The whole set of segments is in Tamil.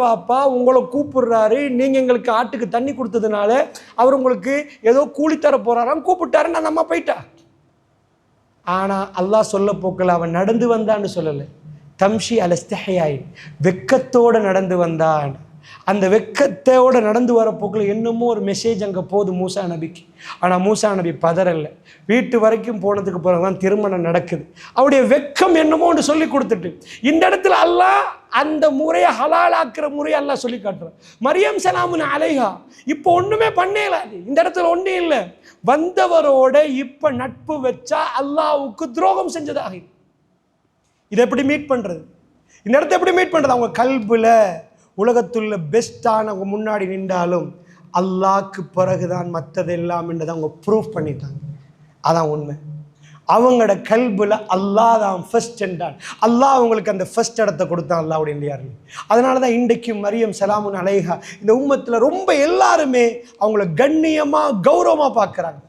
பாப்பா உங்களை கூப்பிடுறாரு. நீங்க எங்களுக்கு ஆட்டுக்கு தண்ணி கொடுத்ததுனால அவர் உங்களுக்கு ஏதோ கூலி தர போறாராம் கூப்பிட்டாருன்னு அந்த அம்மா போயிட்டா. ஆனா அல்லாஹ் சொல்ல போக்கல அவன் நடந்து வந்தான்னு சொல்லலை. தம்ஷி அலஸ்தஹையாயின் வெக்கத்தோட நடந்து வந்தான். அந்த வெக்கத்தோட நடந்து வர போக்கில் என்னமோ ஒரு மெசேஜ் அங்கே போகுது மூசா நபிக்கு. ஆனால் மூசா நபி பதறலை வீட்டு வரைக்கும் போனதுக்கு பிறகு தான் திருமணம் நடக்குது. அவருடைய வெக்கம் என்னமோ ஒன்று சொல்லி கொடுத்துட்டு இந்த இடத்துல அல்லாஹ் அந்த முறையை ஹலாலாக்குற முறையை எல்லாம் சொல்லி காட்டுறான். மரியம் சலாமுன் அலைஹா இப்போ ஒன்றுமே பண்ணல. இந்த இடத்துல ஒன்றும் இல்லை. வந்தவரோட இப்போ நட்பு வச்சா அல்லாவுக்கு துரோகம் செஞ்சதாக. இதை எப்படி மீட் பண்ணுறது இந்த இடத்த எப்படி மீட் பண்ணுறது அவங்க கல்புல உலகத்துள்ள பெஸ்ட்டானவங்க முன்னாடி நின்றாலும் அல்லாக்கு பிறகுதான் மற்றதெல்லாம் என்றதை அவங்க ப்ரூவ் பண்ணிட்டாங்க. அதான் உண்மை. அவங்களோட கல்பில் அல்லாஹ் தான் ஃபர்ஸ்ட் என்றான். அல்லாஹ் அவங்களுக்கு அந்த ஃபர்ஸ்ட் இடத்த கொடுத்தான் அல்லாவுடைய இந்தியார்கள் அதனால தான் இன்றைக்கும் மரியம் சலாமுன் அலைஹா இந்த உம்மத்தில் ரொம்ப எல்லாருமே அவங்கள கண்ணியமாக கௌரவமாக பார்க்குறாங்க.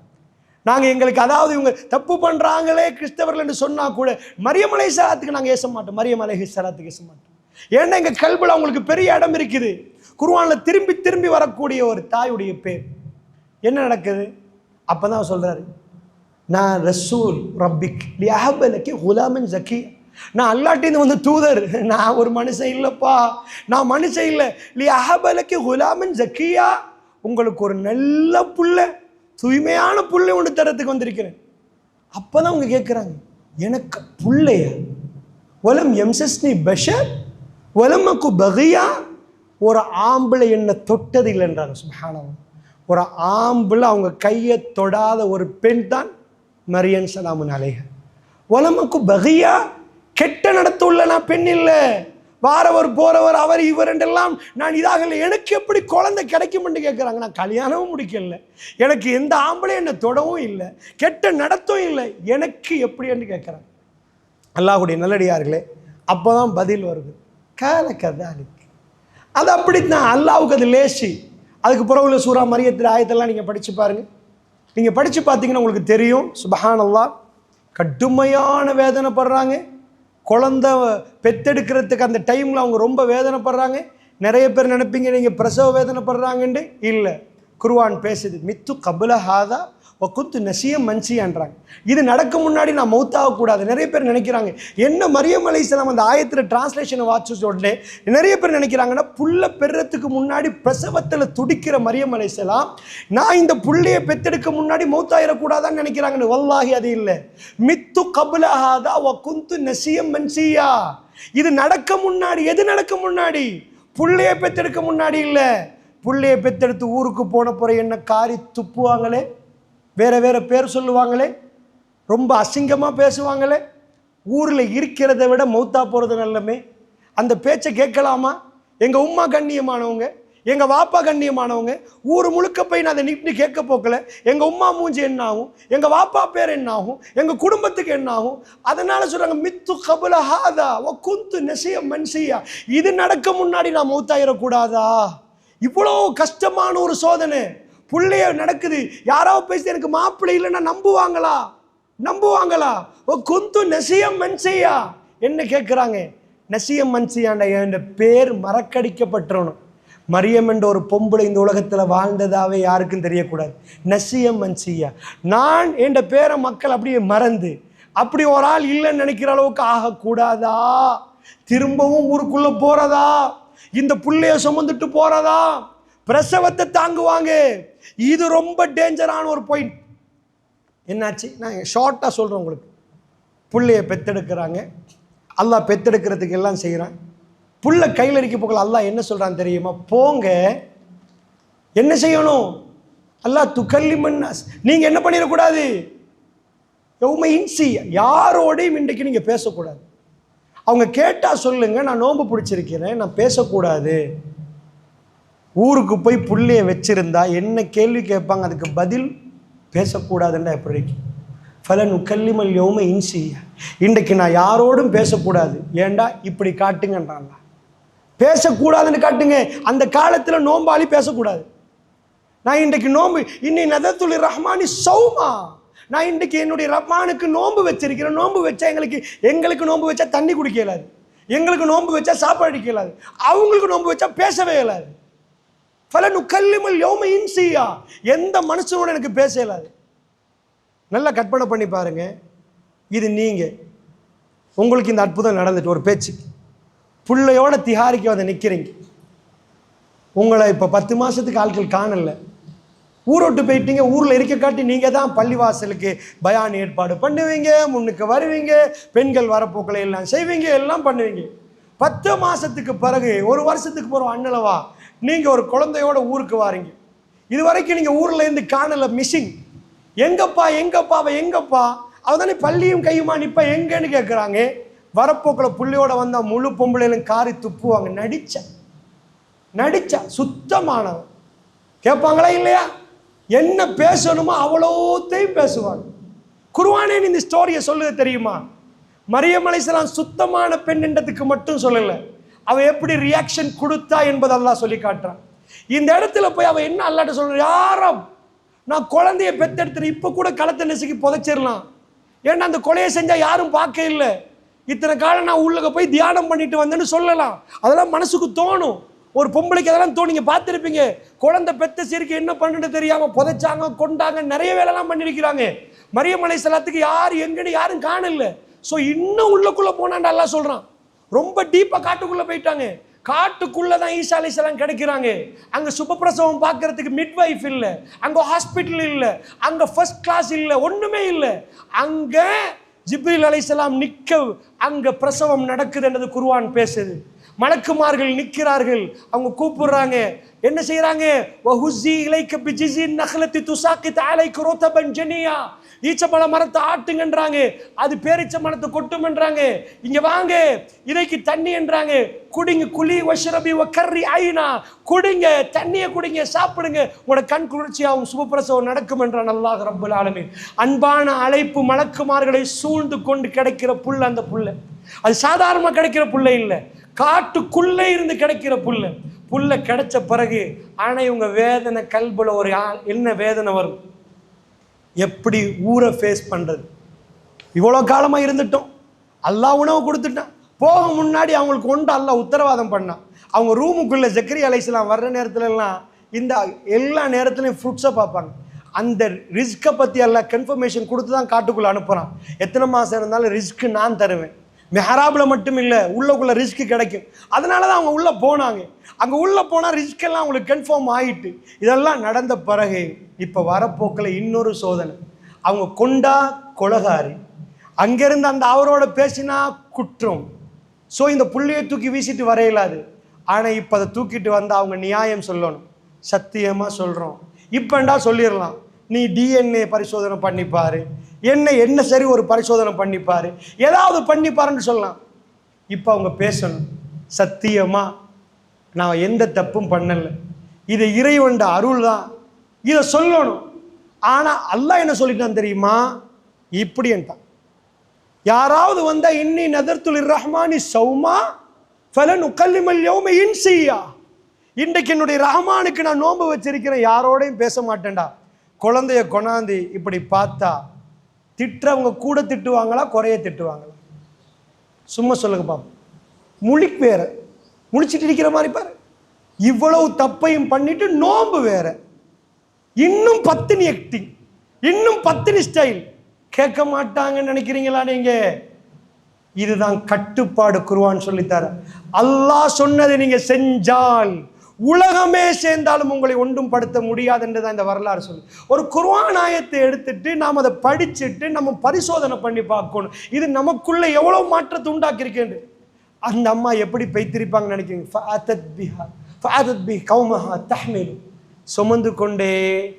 நாங்கள் எங்களுக்கு அதாவது இவங்க தப்பு பண்ணுறாங்களே கிறிஸ்தவர்கள் என்று சொன்னால் கூட மரியம் அலை சலாத்துக்கு நாங்கள் ஏச மாட்டோம். மரியம் அலை சலாத்துக்கு ஏச மாட்டோம். ஏன்னா எங்கள் கல்வியில் அவங்களுக்கு பெரிய இடம் இருக்குது. குருவானில் திரும்பி திரும்பி வரக்கூடிய ஒரு தாயுடைய பேர். என்ன நடக்குது? அப்போ தான் சொல்கிறாரு நான் ரசூல் ரப்பிக் லியாபலக்கு ஹுலாமின் ஜக்கி நான் அல்லாட்டின்னு வந்து தூதர். நான் ஒரு மனுஷன் இல்லைப்பா. நான் மனுஷன் இல்லை. லியாபலக்கு ஹுலாமின் ஜக்கியா உங்களுக்கு ஒரு நல்ல புள்ள தூய்மையான புள்ளை ஒன்று தரத்துக்கு வந்திருக்கிறேன். அப்போ தான் அவங்க கேட்குறாங்க எனக்கு புள்ளைய? ஒலம் எம்சஸ்னி பஷர் ஒலமக்கு பகியா ஒரு ஆம்பளை என்ன தொட்டது இல்லைன்றாங்க சுபஹானவன் ஒரு ஆம்பளை அவங்க கையை தொடாத ஒரு பெண் தான் மரியன் சலாமுன் அலைக ஒலமக்கு பகியா கெட்ட நடத்துள்ள நான் பெண் இல்லை. வாரவர் போறவர் அவர் இவர் என்றெல்லாம் நான் இதாக இல்லை. எனக்கு எப்படி குழந்தை கிடைக்கும்னு கேட்குறாங்க. நான் கல்யாணமும் முடிக்கல. எனக்கு எந்த ஆம்பளை என்னை தொடவும் இல்லை. கெட்ட நடத்தும் இல்லை. எனக்கு எப்படின்னு கேட்குறாங்க. அல்லாஹுடைய நல்லடியார்களே அப்போ தான் பதில் வருது. கால கதாலிக் அது அப்படித்தான். அல்லாவுக்கு அது லேசி. அதுக்கு பிறகு உள்ள சூறா மரியத்தில் ஆயத்தெல்லாம் நீங்கள் படித்து பாருங்க. நீங்கள் படித்து பார்த்தீங்கன்னா உங்களுக்கு தெரியும். சுபஹான் அல்லா கடுமையான வேதனைப்படுறாங்க. குழந்த பெத்தெடுக்கிறதுக்கு அந்த டைமில் அவங்க ரொம்ப வேதனைப்படுறாங்க. நிறைய பேர் நினைப்பீங்க நீங்கள் பிரசவ வேதனைப்படுறாங்கன்ட்டு. இல்லை. குருவான் பேசுது. மித்து கபுல ஹாதா ஒக்குத்து நசியம் மன்சியான்றாங்க இது நடக்க முன்னாடி நான் மௌத்தாகக்கூடாது நிறைய பேர் நினைக்கிறாங்க என்ன மரியம் அலைசலாம் அந்த ஆயத்தில் டிரான்ஸ்லேஷனை வாட்சு உடனே நிறைய பேர் நினைக்கிறாங்கன்னா புள்ள பெறத்துக்கு முன்னாடி பிரசவத்தில் துடிக்கிற மரியம் அலைசலாம் நான் இந்த புள்ளையை பெத்தெடுக்க முன்னாடி மௌத்தாயிடக்கூடாதான்னு நினைக்கிறாங்கன்னு. வல்லாகி அது இல்லை. மித்து கபுலஹாதா ஒக்குந்து நசியம் மன்சியா. இது நடக்க முன்னாடி எது நடக்க முன்னாடி? புள்ளையை பெத்தெடுக்க முன்னாடி இல்லை. புள்ளையை பெத்தெடுத்து ஊருக்கு போன போகிற என்ன காரி துப்புவாங்களே? வேற வேறு பேர் சொல்லுவாங்களே ரொம்ப அசிங்கமாக பேசுவாங்களே ஊரில் இருக்கிறத விட மௌத்தா போகிறது நல்லமே. அந்த பேச்சை கேட்கலாமா? எங்கள் உம்மா கண்ணியமானவங்க எங்கள் வாப்பா கண்ணியமானவங்க ஊர் முழுக்க போய் நான் அதை நின்று கேட்க போக்கல. எங்கள் உம்மா மூஞ்சி என்ன ஆகும் எங்கள் வாப்பா பேர் என்ன ஆகும் எங்கள் குடும்பத்துக்கு என்ன ஆகும் அதனால் சொல்கிறாங்க மித்து கபுல ஹாதா ஒ குந்து நெசிய மன்சியா. இது நடக்க முன்னாடி நான் மௌத்தாயிடக்கூடாதா இவ்வளோ கஷ்டமான ஒரு சோதனை. புள்ளைய நடக்குது. யாராவது பேசி எனக்கு மாப்பிள்ளை இல்லைன்னா நம்புவாங்களா? நம்புவாங்களா? ஓ குந்து நெசியம் மன்சையா என்ன கேட்குறாங்க நசியம் மன்சியாண்ட என் பேர் மறக்கடிக்கப்பட்டுறணும். மரியம் என்ற ஒரு பொம்பளை இந்த உலகத்தில் வாழ்ந்ததாவே யாருக்கும் தெரியக்கூடாது. நசியம் மன்சியா நான் என்ற பேரை மக்கள் அப்படியே மறந்து அப்படி ஒரு ஆள் இல்லைன்னு நினைக்கிற அளவுக்கு ஆகக்கூடாதா? திரும்பவும் ஊருக்குள்ளே போகிறதா இந்த புள்ளைய சுமந்துட்டு போகிறதா பிரசவத்தை தாங்குவாங்க. இது ரொம்ப டேஞ்சரான ஒரு பாயிண்ட் என்னாச்சு? நான் ஷார்ட்டாக சொல்கிறேன் உங்களுக்கு. பிள்ளைய பெத்தெடுக்கிறாங்க. அல்லாஹ் பெத்தெடுக்கிறதுக்கு எல்லாம் செய்கிறான் புள்ள கையில் இருக்க போகல அல்லாஹ் என்ன சொல்கிறான் தெரியுமா? போங்க. என்ன செய்யணும்? அல்லாஹ் மன்னாஸ். நீங்கள் என்ன பண்ணிடக்கூடாது? எவ்வளோ இன்சி. யாரோடையும் இன்றைக்கு நீங்கள் பேசக்கூடாது. அவங்க கேட்டால் சொல்லுங்கள் நான் நோன்பு பிடிச்சிருக்கிறேன். நான் பேசக்கூடாது. ஊருக்கு போய் புள்ளையை வச்சுருந்தா என்ன கேள்வி கேட்பாங்க? அதுக்கு பதில் பேசக்கூடாதுன்னா எப்படி ஃபலன் உக்கல்லிமல் யோம இன்சிய இன்றைக்கு நான் யாரோடும் பேசக்கூடாது. ஏண்டா? இப்படி காட்டுங்கன்றான்ல பேசக்கூடாதுன்னு காட்டுங்க. அந்த காலத்தில் நோம்பாளி பேசக்கூடாது. நான் இன்றைக்கு நோன்பு இன்னி நதத்துலி ரஹ்மானி சௌமா. நான் இன்றைக்கு என்னுடைய ரஹ்மானுக்கு நோன்பு வச்சிருக்கிறேன். நோன்பு வச்சா எங்களுக்கு எங்களுக்கு நோன்பு வச்சா தண்ணி குடிக்க இயலாது. எங்களுக்கு நோன்பு வச்சா சாப்பாடு அடிக்க இயலாது. அவங்களுக்கு நோன்பு வச்சா பேசவே இயலாது. ஃபலனு கல்லிமல் யோம இன்சியா. எந்த மனுஷனோட எனக்கு பேச இயலாது நல்லா கற்பனை பண்ணி பாருங்க. இது நீங்கள் உங்களுக்கு இந்த அற்புதம் நடந்துட்டு ஒரு பேச்சு. பிள்ளையோட திஹாரிக்கு வந்து நிற்கிறீங்க உங்களை இப்போ பத்து மாதத்துக்கு ஆட்கள் காணலை. ஊரோட்டு போயிட்டீங்க ஊரில் இருக்க காட்டி நீங்கள் தான் பள்ளிவாசலுக்கு பயான் ஏற்பாடு பண்ணுவீங்க முன்னுக்கு வருவீங்க பெண்கள் வரப்போக்களை எல்லாம் செய்வீங்க எல்லாம் பண்ணுவீங்க. பத்து மாதத்துக்கு பிறகு ஒரு வருஷத்துக்கு போகிற அண்ணலவா? நீங்கள் ஒரு குழந்தையோட ஊருக்கு வாரீங்க. இது வரைக்கும் நீங்கள் ஊரில் இருந்து காணல மிஸ்ஸிங் எங்கப்பா எங்கப்பா அவள் எங்கப்பா? அவள் தானே பள்ளியும் கையுமா நிப்பா எங்கன்னு கேட்குறாங்க வரப்போக்கில் புள்ளையோட வந்தால் முழு பொம்பளையிலும் காரி துப்புவாங்க. நடிச்சேன் நடிச்சா. சுத்தமானவன். கேட்பாங்களா இல்லையா? என்ன பேசணுமோ அவ்வளோத்தையும் பேசுவாங்க. குருவானே இந்த ஸ்டோரியை சொல்லுது தெரியுமா? மரியமலை சலாம் சுத்தமான பெண்ன்றதுக்கு மட்டும் சொல்லலை. அவள் எப்படி ரியாக்ஷன் கொடுத்தா என்பதை அல்லாஹ் சொல்லி காட்டுறான் இந்த இடத்துல போய் அவள் என்ன அல்லாட்ட சொல்கிறான் யாரும்? நான் குழந்தைய பெத்தெடுத்துட்டு இப்போ கூட களத்தை நெசுக்கி புதைச்சிடலாம். ஏன்னா அந்த கொலையை செஞ்சால் யாரும் பார்க்க இல்லை. இத்தனை காலம் நான் உள்ளக போய் தியானம் பண்ணிட்டு வந்தேன்னு சொல்லலாம். அதெல்லாம் மனசுக்கு தோணும். ஒரு பொம்பளைக்கு அதெல்லாம் தோணிங்க பார்த்துருப்பீங்க. குழந்தை பெத்த சீருக்கு என்ன பண்ணுன்னு தெரியாமல் புதைச்சாங்க கொண்டாங்க நிறைய வேலைலாம் பண்ணியிருக்கிறாங்க மரியமலை சலாத்துக்கு யார் எங்கன்னு யாரும் காணல. ஸோ இன்னும் உள்ளக்குள்ளே போனான்டா எல்லாம் சொல்கிறான் ரொம்ப டீப்பாக காட்டுக்குள்ளே போயிட்டாங்க. காட்டுக்குள்ளே தான் ஈசா அலைஹிஸ்ஸலாம் கிடைக்கிறாங்க. அங்கே சுபப்பிரசவம் பார்க்கறதுக்கு மிட்வைஃப் இல்லை. அங்கே ஹாஸ்பிட்டல் இல்லை. அங்கே ஃபர்ஸ்ட் கிளாஸ் இல்லை. ஒன்றுமே இல்லை. அங்கே ஜிப்ரில் அலைஹிஸ்ஸலாம் நிற்க அங்கே பிரசவம் நடக்குது என்றது குருவான் பேசுது. மலக்குமார்கள் நிற்கிறார்கள் அவங்க கூப்பிடுறாங்க. என்ன செய்யறாங்க வஹுசி இலைக்க பிஜிசி நகலத்தி துசாக்கி தாலைக்கு ரோத்தபன் ஜெனியா. ஈச்சப்பழ மரத்தை ஆட்டுங்கன்றாங்க. அது பேரிச்ச மரத்தை கொட்டுமன்றாங்க. இங்க வாங்க இதைக்கு தண்ணி என்றாங்க. குடிங்க குழி வஷ்ரபி கர்றி ஐனா. குடிங்க தண்ணியை குடிங்க சாப்பிடுங்க. உங்களோட கண் குளிர்ச்சியாகவும் சுபப்பிரசவம் நடக்கும் என்ற நல்லாக ரப்பல் ஆலமீன். அன்பான அழைப்பு மலக்குமார்களை சூழ்ந்து கொண்டு கிடைக்கிற புல் அந்த புல்ல அது சாதாரணமாக கிடைக்கிற புல்லை இல்லை. காட்டுக்குள்ளே இருந்து கிடைக்கிற புல்லு புல்ல கிடைச்ச பிறகு ஆனால் இவங்க வேதனை கல்புல ஒரு ஆ- என்ன வேதனை வரும்? எப்படி ஊரை ஃபேஸ் பண்ணுறது இவ்வளோ காலமாக இருந்துட்டோம். எல்லா உணவு கொடுத்துட்டான். போக முன்னாடி அவங்களுக்கு கொண்டு அல்லாஹ் உத்தரவாதம் பண்ணான். அவங்க ரூமுக்குள்ளே ஜக்கரி அலைசலாம் வர்ற நேரத்துலலாம் இந்த எல்லா நேரத்துலையும் ஃப்ரூட்ஸை பார்ப்பாங்க. அந்த ரிஸ்க்கை பற்றி எல்லாம் கன்ஃபர்மேஷன் கொடுத்து தான் காட்டுக்குள்ளே அனுப்புகிறான் எத்தனை மாதம் இருந்தாலும் ரிஸ்க்கு நான் தருவேன். மெஹராபில் மட்டும் இல்லை உள்ளக்குள்ளே ரிஸ்க் கிடைக்கும். அதனால தான் அவங்க உள்ளே போனாங்க. அங்கே உள்ளே போனால் ரிஸ்க்கெல்லாம் அவங்களுக்கு கன்ஃபார்ம் ஆகிட்டு இதெல்லாம் நடந்த பிறகு இப்போ வரப்போக்கில் இன்னொரு சோதனை. அவங்க கொண்டா கொலகாரி. அங்கேருந்து அந்த அவரோட பேசினா குற்றம். ஸோ இந்த புள்ளையை தூக்கி வீசிட்டு வரையலாது ஆனால் இப்போ அதை தூக்கிட்டு வந்து அவங்க நியாயம் சொல்லணும். சத்தியமாக சொல்கிறோம் இப்போண்டா சொல்லிடலாம்? நீ டிஎன்ஏ பரிசோதனை பண்ணிப்பார் என்ன என்ன சரி ஒரு பரிசோதனை பண்ணிப்பார்? ஏதாவது பண்ணிப்பாருன்னு சொல்லலாம். இப்போ அவங்க பேசணும். சத்தியமாக நான் எந்த தப்பும் பண்ணலை. இது இறைவன்ட அருள் தான். இதை சொல்லணும். ஆனால் அல்லாஹ் என்ன சொல்லிட்டான் தெரியுமா? இப்படி யாராவது வந்தால் இன்னி நதர்த்துல் ரஹ்மானி சௌமா ஃபலன் உக்கல்லிமல் யௌம இன்சியா. இன்றைக்கு என்னுடைய ரஹ்மானுக்கு நான் நோன்பு வச்சிருக்கிறேன். யாரோடையும் பேச மாட்டேன்டா. குழந்தைய கொண்டாந்து இப்படி பார்த்தா திட்டுறவங்க கூட திட்டுவாங்களா குறைய திட்டுவாங்களா? சும்மா சொல்லுங்க பாப்போம். முழிக்கு வேற. முழிச்சிட்டு இருக்கிற மாதிரி பாரு. இவ்வளவு தப்பையும் பண்ணிட்டு நோன்பு வேற. இன்னும் பத்தினி ஆக்டிங் இன்னும் பத்தினி ஸ்டைல் கேட்க மாட்டாங்கன்னு நினைக்கிறீங்களா நீங்க? இதுதான் கட்டுப்பாடு குருவான்னு சொல்லித்தார. அல்லாஹ் சொன்னதை நீங்க செஞ்சால் உலகமே சேர்ந்தாலும் உங்களை ஒன்றும் படுத்த முடியாது என்றுதான் இந்த வரலாறு சொல்லு ஒரு குர்ஆன் ஆயத்தை எடுத்துட்டு நாம் அதை படிச்சுட்டு நம்ம பரிசோதனை பண்ணி பார்க்கணும். இது நமக்குள்ளே எவ்வளோ மாற்றத்தை உண்டாக்கியிருக்கேன் அந்த அம்மா எப்படி பெய்திருப்பாங்கன்னு நினைக்கிறீங்க? பிஹா பி சுமந்து கொண்டே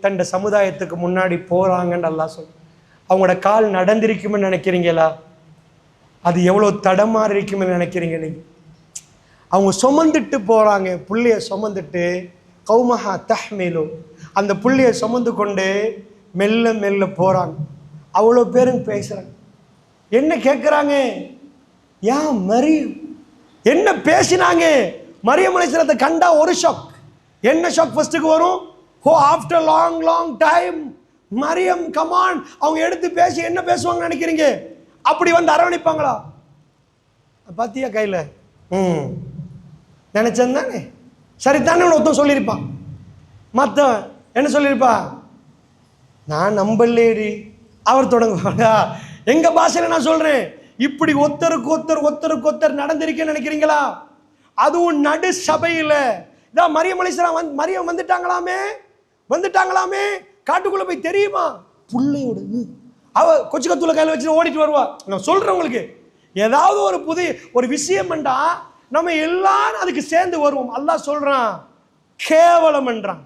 தண்ட சமுதாயத்துக்கு முன்னாடி போகிறாங்கன்னு எல்லாம் சொல்லு அவங்களோட கால் நடந்திருக்குமே நினைக்கிறீங்களா? அது எவ்வளோ தடமாறி இருக்கும்னு நினைக்கிறீங்க நீங்கள் அவங்க சுமந்துட்டு போகிறாங்க புள்ளைய சுமந்துட்டு கௌமஹா தஹ்மேலு. அந்த புள்ளைய சுமந்து கொண்டு மெல்ல மெல்ல போகிறாங்க அவ்வளோ பேரும் பேசுகிறாங்க என்ன கேட்குறாங்க ஏன் மரி என்ன பேசினாங்க? மரியம் அலைஹிஸ்ஸலாத்தை கண்டா ஒரு ஷாக் என்ன ஷாக் ஃபர்ஸ்ட்டுக்கு வரும்? ஹோ after long long time Mariyam come on அவங்க எடுத்து பேசி என்ன பேசுவாங்கன்னு நினைக்கிறீங்க? அப்படி வந்து அரவணைப்பாங்களா? பார்த்தியா கையில்? ம். நினச்சது தானே சரித்தானே ஒருத்தன் சொல்லியிருப்பான் மற்றவன் என்ன சொல்லியிருப்பா? நான் நம்பலேடி அவர் தொடங்குவாடா எங்க பாஷையில் நான் சொல்றேன். இப்படி ஒத்தருக்கு ஒத்தர் ஒத்தருக்கு ஒத்தர் நடந்திருக்கேன்னு நினைக்கிறீங்களா? அதுவும் நடு சபையில். இதான் மரியம் அலிஸ்லாம் வந்து மரியம் வந்துட்டாங்களாமே? வந்துட்டாங்களாமே? காட்டுக்குள்ளே போய் தெரியுமா? புள்ளையோட அவ கொச்சு கத்துல கையில் வச்சு ஓடிட்டு வருவா. நான் சொல்கிறேன் உங்களுக்கு. ஏதாவது ஒரு புதிய ஒரு விஷயம் விஷயம்டா நம்ம எல்லாரும் அதுக்கு சேர்ந்து வருவோம். அல்லாஹ் சொல்கிறான் கேவலம் என்றான்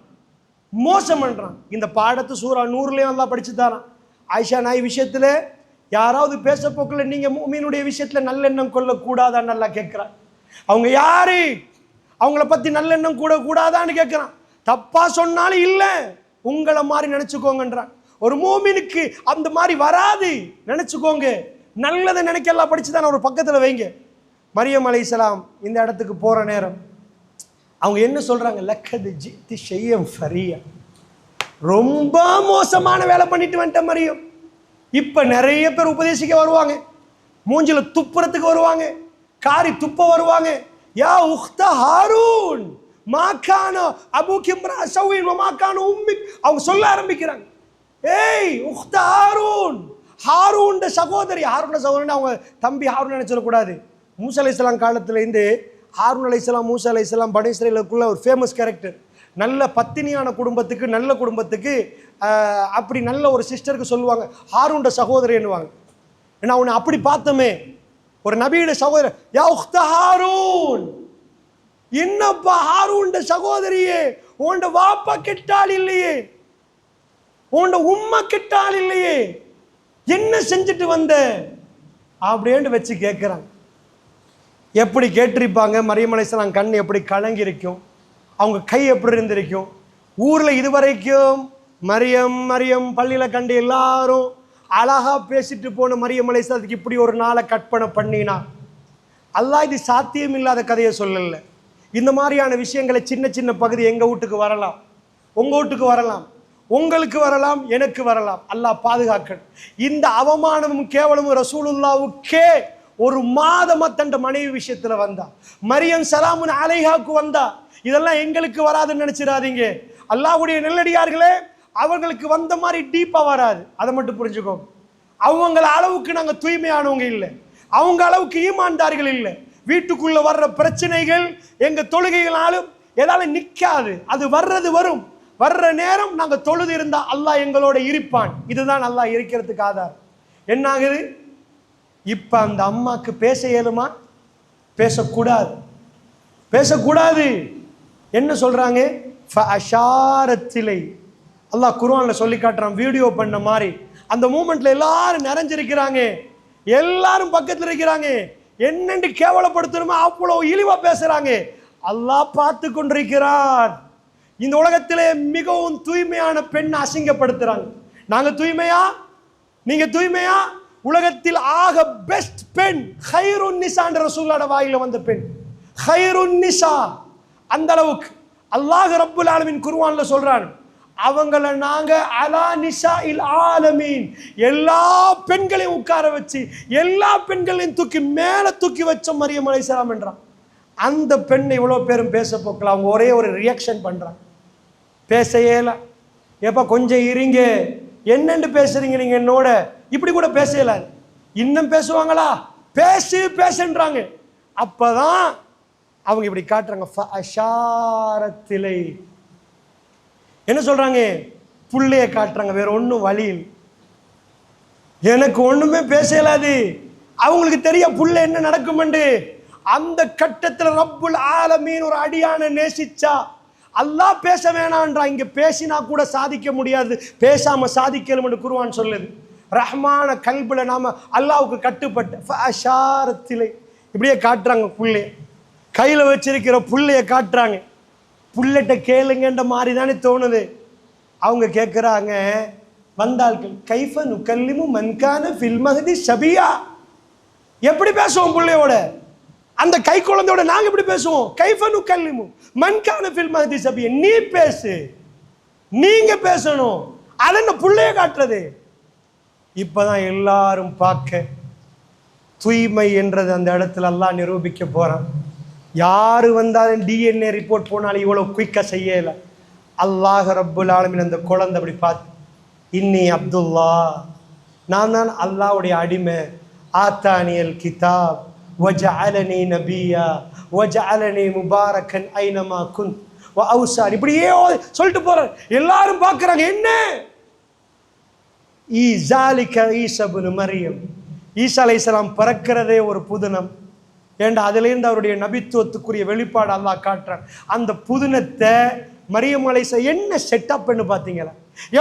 மோசம் பண்ணுறான் இந்த பாடத்தை சூரா நூறுலேயும் நல்லா படித்து தரான் ஆயிஷா நாய் விஷயத்துல யாராவது பேச போக்கில் மீனுடைய விஷயத்தில் நல்லெண்ணம் கொள்ளக்கூடாதான்னு நல்லா கேட்குறான். அவங்க யாரு? அவங்கள பற்றி நல்லெண்ணம் கூட கூடாதான்னு கேட்குறான். தப்பாக சொன்னாலும் இல்லை உங்களை மாதிரி நினச்சிக்கோங்கன்றான். ஒரு மூமினுக்கு அந்த மாதிரி வராது நினச்சிக்கோங்க. நல்லதை நினைக்கலாம் படிச்சு தானே ஒரு பக்கத்தில் வைங்க. மரியம் இஸ்லாம் இந்த இடத்துக்கு போகிற நேரம். அவங்க என்ன சொல்கிறாங்க லக்கது ஜித்தி செய்யம் ஃபரியா. ரொம்ப மோசமான வேலை பண்ணிட்டு வந்துட்டேன் மரியம். இப்போ நிறைய பேர் உபதேசிக்க வருவாங்க. மூஞ்சில் துப்புறத்துக்கு வருவாங்க. காரி துப்ப வருவாங்க. யா உக்த ஹாரூன். மாக்கானோ அபு கிம்ரா சௌவின் மாக்கானோ உம்மி அவங்க சொல்ல ஆரம்பிக்கிறாங்க. ஏய் உக்த ஹாரூன். ஹாரூன் சகோதரி. ஹாரூன் சகோதரன் அவங்க தம்பி ஹாரூன் சொல்லக்கூடாது. மூசா அலைஹிஸ்ஸலாம் காலத்துல இருந்து ஹாரூன் அலைஹிஸ்ஸலாம் மூசா அலைஹிஸ்ஸலாம் பனி இஸ்ரேலுக்குள்ள ஒரு ஃபேமஸ் கேரக்டர் நல்ல பத்தினியான குடும்பத்துக்கு நல்ல குடும்பத்துக்கு அப்படி நல்ல ஒரு சிஸ்டருக்கு சொல்லுவாங்க. ஹாரூண்ட சகோதரின்னுவாங்க. ஏன்னா உன்னை அப்படி பார்த்தோமே. ஒரு நபியுடைய சகோதரர் யா உக்த ஹாரூன்! என்னப்பா ஹாரூண்ட சகோதரியே? உன்ட வாப்பா கெட்டால் இல்லையே. உன்ட உம்மா கெட்டால் இல்லையே. என்ன செஞ்சுட்டு வந்த? அப்படின்ட்டு வச்சு கேட்குறாங்க எப்படி கேட்டிருப்பாங்க? மரியமலைசலாம் கண் எப்படி கலங்கி இருக்கும் அவங்க கை எப்படி இருந்திருக்கும்? ஊரில் இதுவரைக்கும் மரியம் மரியம் பள்ளியில் கண்டு எல்லாரும் அழகா பேசிட்டு போன மரியம் அலைசலத்துக்கு இப்படி ஒரு நாளை கற்பனை பண்ணினா. அல்லாஹ் இது சாத்தியம் இல்லாத கதையை சொல்லலை. இந்த மாதிரியான விஷயங்களை சின்ன சின்ன பகுதி எங்கள் வீட்டுக்கு வரலாம்? உங்கள் வீட்டுக்கு வரலாம். உங்களுக்கு வரலாம் எனக்கு வரலாம். அல்லாஹ் பாதுகாக்கணும். இந்த அவமானமும் கேவலமும் ரசூலுல்லாவுக்கே ஒரு மாதமா தன் மனைவி விஷயத்துல வந்தா. மரியம் சலாமுன் அலைஹாக்கு வந்தா. இதெல்லாம் எங்களுக்கு வராதுன்னு நினைச்சிடாதீங்க. அல்லாஹுடைய நெல்லடியார்களே அவர்களுக்கு வந்த மாதிரி டீப்பா வராது. அதை மட்டும் புரிஞ்சுக்கோ. அவங்கள அளவுக்கு நாங்க தூய்மையானவங்க இல்லை. அவங்க அளவுக்கு ஈமான்தார்கள் இல்லை. வீட்டுக்குள்ள வர்ற பிரச்சனைகள் எங்க தொழுகைகளாலும் எதால நிக்காது. அது வர்றது வரும். வர்ற நேரம் நாங்க தொழுது இருந்தா அல்லாஹ் எங்களோட இருப்பான். இதுதான் அல்லாஹ் இருக்கிறதுக்கு ஆதாரம். என்ன ஆகுது இப்போ அந்த அம்மாக்கு பேச இயலுமா? பேசக்கூடாது. பேசக்கூடாது. என்ன சொல்கிறாங்க அஷாரத்திலை. அல்லாஹ் குருவானில் சொல்லி காட்டுறான் வீடியோ பண்ண மாதிரி. அந்த மூமெண்ட்ல எல்லாரும் நிறைஞ்சிருக்கிறாங்க. எல்லாரும் பக்கத்தில் இருக்கிறாங்க. என்னென்று கேவலப்படுத்தணுமோ அவ்வளோ இழிவாக பேசுகிறாங்க அல்லாஹ் பார்த்து கொண்டிருக்கிறான் இந்த உலகத்திலே மிகவும் தூய்மையான பெண் அசிங்கப்படுத்துகிறாங்க நாங்கள் தூய்மையா? நீங்கள் தூய்மையா? உலகத்தில் ஆக பெஸ்ட் பெண் ஹைருன் நிசான்ற ரசூல்லோட வாயில வந்த பெண். ஹைருன் நிசா அந்த அளவுக்கு. அல்லாஹ் ரப்புல் ஆலமின் குருவான்ல சொல்றான் அவங்கள நாங்க அலா நிஷா இல் ஆலமீன். எல்லா பெண்களையும் உட்கார வச்சு எல்லா பெண்களையும் தூக்கி மேல தூக்கி வச்ச மரியம் அலைஹிஸ்ஸலாம் என்றான். அந்த பெண் இவ்வளோ பேரும் பேச போக்கல அவங்க ஒரே ஒரு ரியாக்ஷன் பண்ணுறான் பேச இல்லை. ஏப்பா கொஞ்சம் இருங்க. என்னென்று பேசுறீங்க நீங்க என்னோட? இப்படி கூட பேசல. இன்னும் பேசுவாங்களா? பேசு பேசுன்றாங்க. அப்பதான் அவங்க இப்படி காட்டுறாங்க. ஃப அஷாரத்திலை. என்ன சொல்றாங்க? புள்ளைய காட்டுறாங்க. வேற ஒன்றும் வழி இல்லை. எனக்கு ஒண்ணுமே பேச இயலாது அவங்களுக்கு தெரிய புள்ள என்ன நடக்குமெண்டு அந்த கட்டத்தில் ரப்புல் ஆலமீன் ஒரு அடியான நேசிச்சா அல்லா பேச வேணான்றா இங்க பேசினா கூட சாதிக்க முடியாது. பேசாம சாதிக்கலும் குருவான் சொல்லுது. ரஹ்மான கல்பில் நாம் அல்லாவுக்கு கட்டுப்பட்ட ஃபஅஷாரத்திலே இப்படியே காட்டுறாங்க புள்ளைய கையில் வச்சிருக்கிற புள்ளைய காட்டுறாங்க. புள்ளட்ட கேளுங்கன்ற மாதிரி தானே தோணுது. அவங்க கேட்குறாங்க வந்தாள்கள் கைஃப நுக்கல்லிமு மன்கான ஃபில்மகதி சபியா எப்படி பேசுவோம் பிள்ளையோட? அந்த கை குழந்தையோட நாங்கள் எப்படி பேசுவோம்? கைஃப நுக்கல்லிமு மன்கான ஃபில்மகதி சபியா நீ பேசு. நீங்கள் பேசணும். அது பிள்ளைய புள்ளைய காட்டுறது? இப்பதான் எல்லாரும் பார்க்க. தூய்மை என்றது அந்த இடத்துல எல்லாம் நிரூபிக்க போகிறான் யார் வந்தாலும் டிஎன்ஏ ரிப்போர்ட் போனாலும் இவ்வளோ குயிக்காக செய்யலை. அல்லாஹ் ரப்புல் ஆலமின் அந்த குழந்தை அப்படி பார்த்து இன்னி அப்துல்லா நான் தான் அல்லாவுடைய அடிமை. ஆத்தானியல் கிதாப். வஜஅலனி நபியா. வஜஅலனி முபாரக்கன் ஐனமா குன். வ அவுசார். இப்படியே ஓ- சொல்லிட்டு போகிறார் எல்லாரும் பார்க்குறாங்க. என்ன? ஈ ஈசபுனு மரியம். ஈசா அலைஹிஸ்ஸலாம் பிறக்கிறதே ஒரு புதினம். ஏண்டா அதுலேருந்து அவருடைய நபித்துவத்துக்குரிய வெளிப்பாடு அல்லா காட்டுறான். அந்த புதினத்தை மரியம் அலைசா என்ன செட்டப்னு பார்த்தீங்களா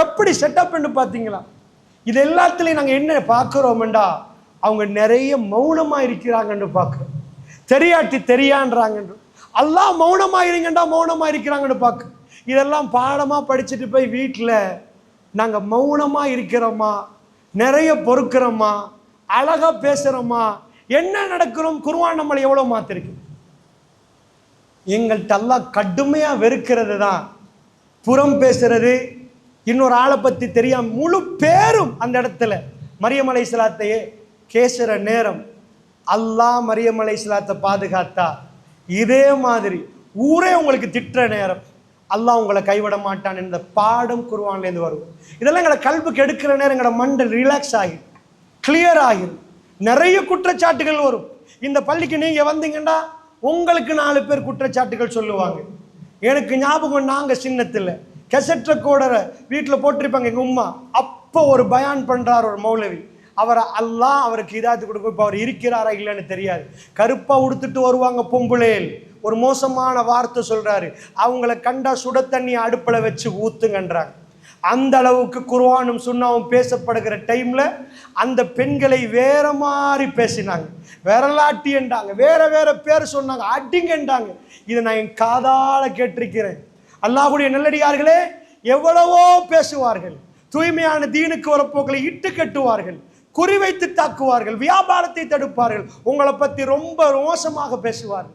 எப்படி செட்டப்னு பார்த்தீங்களா இது எல்லாத்துலேயும் நாங்கள் என்ன பார்க்குறோம்டா அவங்க நிறைய மௌனமாக இருக்கிறாங்கன்னு பார்க்குறோம் தெரியாட்டி தெரியான்றாங்கன்று அல்லாஹ் மௌனமாக இருங்கண்டா மௌனமாக இருக்கிறாங்கன்னு பார்க்க இதெல்லாம் பாடமாக படிச்சுட்டு போய் வீட்டில் நாங்கள் மௌனமாக இருக்கிறோமா? நிறைய பொறுக்கிறோமா? அழகாக பேசுகிறோமா என்ன நடக்கிறோம்? குருவான் நம்மளை எவ்வளோ மாத்திருக்கு? எங்கள்கிட்ட எல்லாம் கடுமையாக வெறுக்கிறது தான் புறம் பேசுறது இன்னொரு ஆளை பற்றி தெரியாம முழு பேரும் அந்த இடத்துல. மரியமலை சிலாத்தையே கேசுகிற நேரம். அல்லாஹ் மரியமலை சிலாத்தை பாதுகாத்தா. இதே மாதிரி ஊரே உங்களுக்கு திட்டுற நேரம். அல்லாஹ் உங்களை கைவிட மாட்டான் என்ற பாடம் குருவான்லேருந்து வரும். இதெல்லாம் எங்களை கல்விக்கு எடுக்கிற நேரம் எங்களோட மண்டல் ரிலாக்ஸ் ஆகிடும் கிளியர் ஆகிடும் நிறைய குற்றச்சாட்டுகள் வரும். இந்த பள்ளிக்கு நீங்க வந்தீங்கன்னா உங்களுக்கு நாலு பேர் குற்றச்சாட்டுகள் சொல்லுவாங்க. எனக்கு ஞாபகம் நாங்கள் சின்னத்தில் கெசட் ரெக்கார்டரை வீட்டில் போட்டிருப்பாங்க எங்கள் உம்மா. அப்போ ஒரு பயான் பண்ணுறார் ஒரு மௌலவி. அவரை அல்லாஹ் அவருக்கு இதாத்து கொடுக்கும் இப்போ அவர் இருக்கிறாரா இல்லைன்னு தெரியாது. கருப்பாக உடுத்துட்டு வருவாங்க பொம்புளேல் ஒரு மோசமான வார்த்தை சொல்கிறாரு அவங்கள கண்டா சுட தண்ணி அடுப்பில் வச்சு ஊத்துங்கன்றாங்க. அந்த அளவுக்கு குர்ஆனும் சுண்ணாவும் பேசப்படுகிற டைமில் அந்த பெண்களை வேற மாதிரி பேசினாங்க. விரலாட்டி என்றாங்க. வேற வேற பேர் சொன்னாங்க. அடிங்கன்றாங்க இதை நான் என் காதால் கேட்டிருக்கிறேன். அல்லாஹுடைய நல்லடியார்களே எவ்வளவோ பேசுவார்கள். தூய்மையான தீனுக்கு வரப்போக்களை இட்டு கட்டுவார்கள். குறிவைத்து தாக்குவார்கள். வியாபாரத்தை தடுப்பார்கள். உங்களை பற்றி ரொம்ப மோசமாக பேசுவார்கள்.